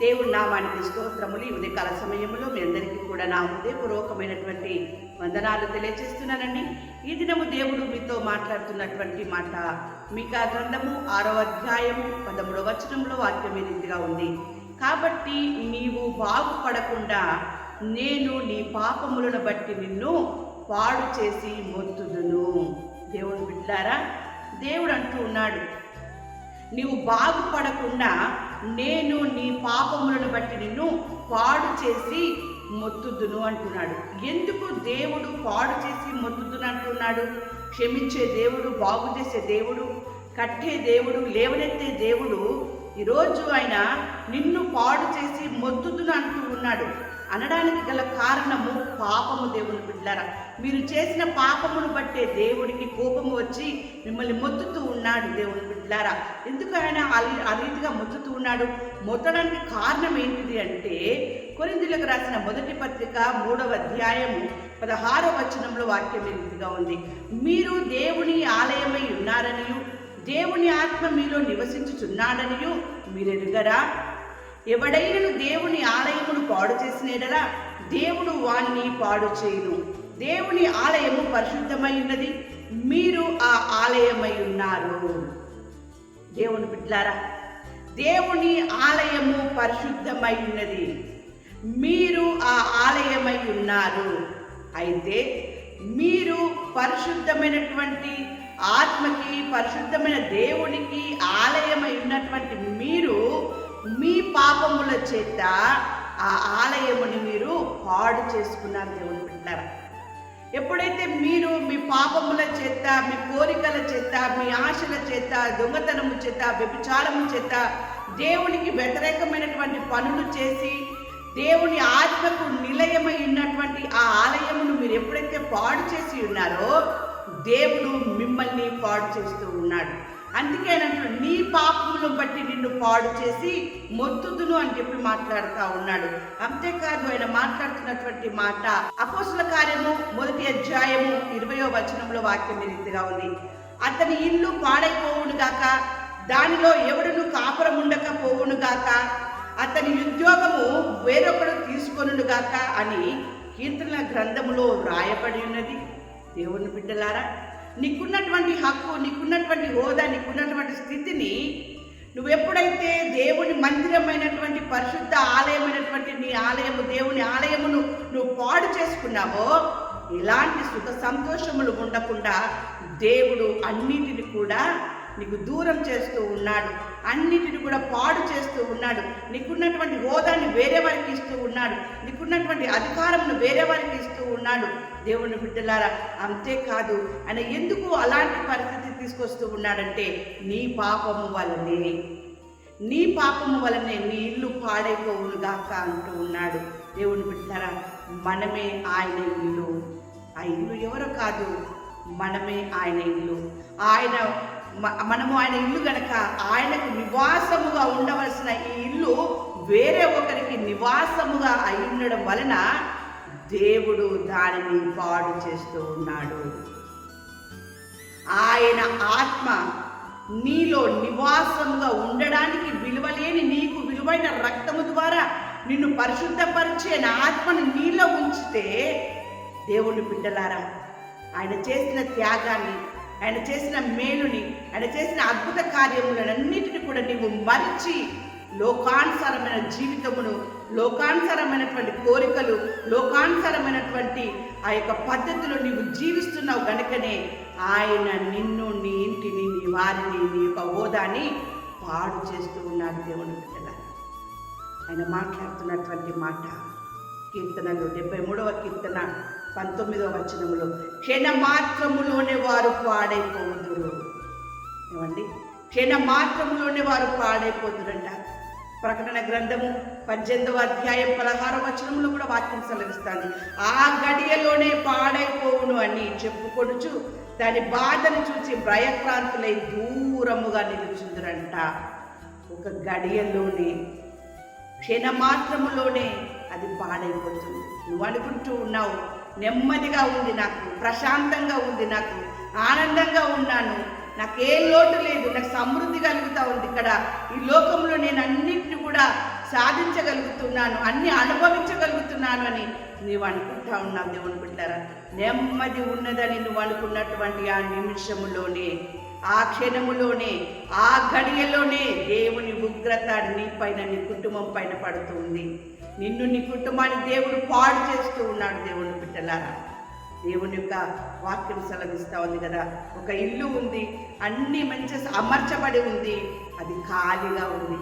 దేవుడి నామానికి స్తోత్రములు ఈ ఉదయకాల సమయంలో మీ అందరికీ కూడా నా హృదయపూర్వకమైనటువంటి వందనాలు తెలియజేస్తున్నానండి. ఈ దినము దేవుడు మీతో మాట్లాడుతున్నటువంటి మాట మీకా గ్రంథము ఆరో అధ్యాయము పదమూడవ వచనంలో వాక్యం ఈ రీతిగా ఉంది. కాబట్టి నీవు బాగుపడకుండా నేను నీ పాపములను బట్టి నిన్ను పాడు చేసి మొత్తుదును. దేవుడు బిడ్డారా దేవుడు అంటూ ఉన్నాడు నీవు బాగుపడకుండా నేను నీ పాపములను బట్టి నిన్ను పాడు చేసి మొత్తుదును అంటున్నాడు. ఎందుకు దేవుడు పాడు చేసి మొత్తుదును అంటున్నాడు? క్షమించే దేవుడు బాగు చేసే దేవుడు కట్టే దేవుడు లేవనెత్తే దేవుడు ఈరోజు ఆయన నిన్ను పాడు చేసి మొత్తుద్దును అంటూ ఉన్నాడు. అనడానికి గల కారణము పాపము దేవుని బిడ్డారా మీరు చేసిన పాపమును బట్టే దేవుడికి కోపము వచ్చి మిమ్మల్ని మొత్తుతూ ఉన్నాడు దేవుని బిడ్డారా ఎందుకు ఆయన ఆ- రీతిగా మొత్తుతూ ఉన్నాడు? మొత్తడానికి కారణం ఏంటిది అంటే కొరిందులకు రాసిన మొదటి పత్రిక మూడవ అధ్యాయము పదహారవ వచనంలో వాక్యం ఈ రీతిగా ఉంది. మీరు దేవుని ఆలయమై ఉన్నారనియు దేవుని ఆత్మ మీలో నివసించుచున్నాడనియు మీరెరుగరా? ఎవడైనను దేవుని ఆలయమును పాడు చేసినడలా దేవుడు వాణ్ణి పాడు చేయును. దేవుని ఆలయము పరిశుద్ధమై ఉన్నది మీరు ఆ ఆలయమై ఉన్నారు. దేవుని బిడ్లారా దేవుని ఆలయము పరిశుద్ధమై ఉన్నది మీరు ఆ ఆలయమై ఉన్నారు. అయితే మీరు పరిశుద్ధమైనటువంటి ఆత్మకి పరిశుద్ధమైన దేవునికి ఆలయమై ఉన్నటువంటి మీరు మీ పాపముల చేత ఆ ఆలయముని మీరు పాడు చేసుకున్నారు దేవుని బిడ్డారా. ఎప్పుడైతే మీరు మీ పాపముల చేత మీ కోరికల చేత మీ ఆశల చేత దొంగతనము చేత వ్యభిచారము చేత దేవునికి వ్యతిరేకమైనటువంటి పనులు చేసి దేవుని ఆత్మకు నిలయమై ఉన్నటువంటి ఆ ఆలయమును మీరు ఎప్పుడైతే పాడు చేసి ఉన్నారో దేవుడు మిమ్మల్ని పాడు చేస్తూ ఉన్నాడు. అందుకే నీ పాపములను బట్టి నిన్ను పాడు చేసి మొత్తుదును అని చెప్పి మాట్లాడుతూ ఉన్నాడు. అంతేకాదు ఆయన మాట్లాడుతున్నటువంటి మాట అపోసుల కార్యము మొదటి అధ్యాయము ఇరవయో వచనంలో వాక్యం రీతిగా ఉంది. అతని ఇల్లు పాడైపోవును గాక దానిలో ఎవడును కాపురం ఉండకపోవును గాక అతని ఉద్యోగము వేరొకడు తీసుకొనును గాక అని కీర్తన గ్రంథములో వ్రాయబడి ఉన్నది. దేవుని బిడ్డలారా నీకున్నటువంటి హక్కు నీకున్నటువంటి హోదా నీకున్నటువంటి స్థితిని నువ్వు ఎప్పుడైతే దేవుని మందిరమైనటువంటి పరిశుద్ధ ఆలయమైనటువంటి నీ ఆలయము దేవుని ఆలయమును నువ్వు పాడు చేసుకున్నావో ఇలాంటి సుఖ సంతోషములు ఉండకుండా దేవుడు అన్నిటిని కూడా నీకు దూరం చేస్తూ ఉన్నాడు. అన్నిటిని కూడా పాడు చేస్తూ ఉన్నాడు. నీకున్నటువంటి హోదాన్ని వేరే వారికి ఇస్తూ ఉన్నాడు. నీకున్నటువంటి అధికారమును వేరే వారికి ఇస్తూ ఉన్నాడు. దేవుని బిడ్డలారా అంతేకాదు ఆయన ఎందుకు అలాంటి పరిస్థితి తీసుకొస్తూ ఉన్నాడంటే నీ పాపము వలనే నీ పాపము వలనే నీ ఇల్లు పాడైపోవుగాక అంటూ ఉన్నాడు. దేవుని బిడ్డలారా మనమే ఆయన ఇల్లు. ఆ ఇల్లు ఎవరో కాదు మనమే ఆయన ఇల్లు. ఆయన మనము ఆయన ఇల్లు గనక ఆయనకు నివాసముగా ఉండవలసిన ఈ ఇల్లు వేరే ఒకరికి నివాసముగా అయి ఉండడం వలన దేవుడు దానిని పాడు చేస్తూ ఉన్నాడు. ఆయన ఆత్మ నీలో నివాసముగా ఉండడానికి విలువలేని నీకు విలువైన రక్తము ద్వారా నిన్ను పరిశుద్ధపరిచే నా ఆత్మను నీలో ఉంచితే దేవుని బిడ్డలారా ఆయన చేసిన త్యాగాన్ని ఆయన చేసిన మేలుని ఆయన చేసిన అద్భుత కార్యములన్నిటిని కూడా నీవు మరిచి లోకానుసారమైన జీవితమును లోకానుసారమైనటువంటి కోరికలు లోకానుసారమైనటువంటి ఆ యొక్క పద్ధతిలో నీవు జీవిస్తున్నావు గనుకనే ఆయన నిన్ను నీ ఇంటిని నీ వారిని నీ యొక్క హోదాని పాడు చేస్తూ ఉన్నాడు దేవుని బిడ్డల ఆయన మాట్లాడుతున్నటువంటి మాట కీర్తనలు డెబ్బై మూడవ కీర్తన. పంతొమ్మిదవ వచనములో క్షణ మాత్రములోనే వారు పాడైపోదురు. ఏమండి? క్షణ మాత్రములోనే వారు పాడైపోదురంట. ప్రకటన గ్రంథము పద్దెనిమిదవ అధ్యాయం పదహార వచనంలో కూడా వాక్యం సెలవిస్తాను ఆ గడియలోనే పాడైపోవును అని చెప్పుకొనుచు దాని బాధను చూసి భయక్రాంతులై దూరముగా నిలుచుందురంట. ఒక గడియలోనే క్షణమాత్రములోనే అది పాడైపోతుంది. నువ్వు అనుకుంటూ ఉన్నావు నెమ్మదిగా ఉంది నాకు ప్రశాంతంగా ఉంది నాకు ఆనందంగా ఉన్నాను. నాకేం లోటు లేదు నాకు సమృద్ధి కలుగుతా ఉంది. ఇక్కడ ఈ లోకంలో నేను అన్నింటిని కూడా సాధించగలుగుతున్నాను అన్ని అనుభవించగలుగుతున్నాను అని నీవు అనుకుంటా ఉన్నావు దేవుని బిడ్డారా. నెమ్మది ఉన్నదని నువ్వు అనుకున్నటువంటి ఆ నిమిషములోనే ఆ క్షణములోనే ఆ ఘడియలోనే దేవుని ఉగ్రత నీ పైన నీ కుటుంబం పైన పడుతుంది. నిన్ను నీ కుటుంబాన్ని దేవుడు పాడు చేస్తూ ఉన్నాడు దేవుని బిడ్డలారా. దేవుని యొక్క వాక్యం సెలవిస్తూ ఉంది కదా. ఒక ఇల్లు ఉంది అన్ని మంచి అమర్చబడి ఉంది అది ఖాళీగా ఉంది.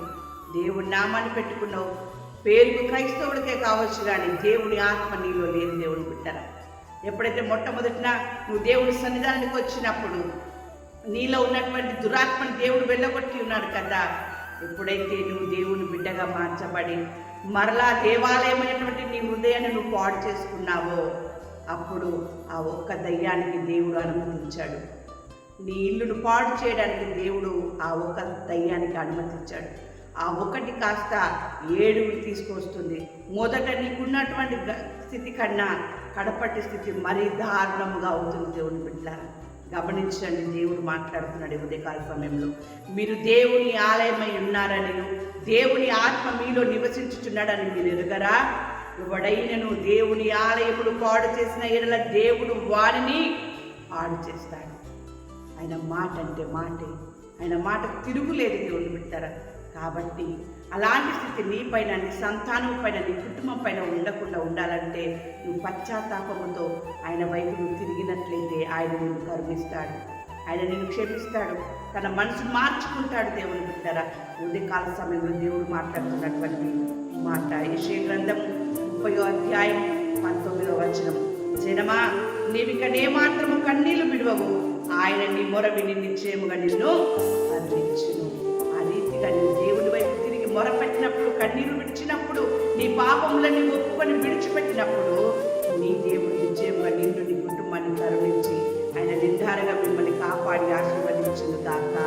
దేవుడి నామాన్ని పెట్టుకున్నావు. పేరుకు క్రైస్తవుడికే కావచ్చు కానీ దేవుని ఆత్మ నీలో లేదు దేవుని బిడ్డరా. ఎప్పుడైతే మొట్టమొదటిన నువ్వు దేవుడి సన్నిధానానికి వచ్చినప్పుడు నీలో ఉన్నటువంటి దురాత్మని దేవుడు వెళ్ళగొట్టి ఉన్నాడు కదా ఎప్పుడైతే నువ్వు దేవుని బిడ్డగా మార్చబడి మరలా దేవాలయమైనటువంటి నీ హృదయాన్ని నువ్వు పాడు చేసుకున్నావో అప్పుడు ఆ ఒక్క దయ్యానికి దేవుడు అనుమతించాడు. నీ ఇల్లును పాడు చేయడానికి దేవుడు ఆ ఒక్క దయ్యానికి అనుమతించాడు. ఆ ఒకటి కాస్త ఏడుగురు తీసుకొస్తుంది. మొదట నీకున్నటువంటి స్థితి కన్నా కడపటి స్థితి మరీ దారుణముగా అవుతుంది దేవుని బిడ్డ గమనించండి దేవుడు మాట్లాడుతున్నాడు ఉదయకాల సమయంలో. మీరు దేవుని ఆలయమై ఉన్నారని దేవుని ఆత్మ మీలో నివసించుచున్నాడని మీరు ఎరుగరా? ఎవడైనను దేవుని ఆలయమును పాడు చేసిన ఎడల దేవుడు వారిని పాడు చేస్తాడు. ఆయన మాట అంటే మాటే. ఆయన మాటకు తిరుగులేదు దేవుడు పెట్టారా కాబట్టి అలాంటి స్థితి నీ పైన నీ సంతానం పైన నీ కుటుంబం పైన ఉండకుండా ఉండాలంటే నువ్వు పశ్చాత్తాపముతో ఆయన వైపు నువ్వు తిరిగినట్లయితే ఆయన నిన్ను కరుణిస్తాడు. ఆయన నిన్ను క్షమిస్తాడు. తన మనసు మార్చుకుంటాడు దేవుని బిడ్డారా. ఉదయకాల సమయంలో దేవుడు మాట్లాడుతున్నటువంటి మాట యశే గ్రంథం ముప్పయో అధ్యాయం పంతొమ్మిదో వచనం. జనమా నీవికనే మాత్రము కన్నీళ్ళు విడవవు. ఆయన నీ మొర విని నిశ్చయముగా నిన్ను అందించును. మొరపెట్టినప్పుడు కన్నీరు విడిచినప్పుడు నీ పాపములని ఒప్పుకొని విడిచిపెట్టినప్పుడు నీ దేవుడు నిశ్చయముగా నిన్ను నీ కుటుంబాన్ని కరుణించి ఆయన నిర్ధారంగా మిమ్మల్ని కాపాడి ఆశీర్వదించిన దాకా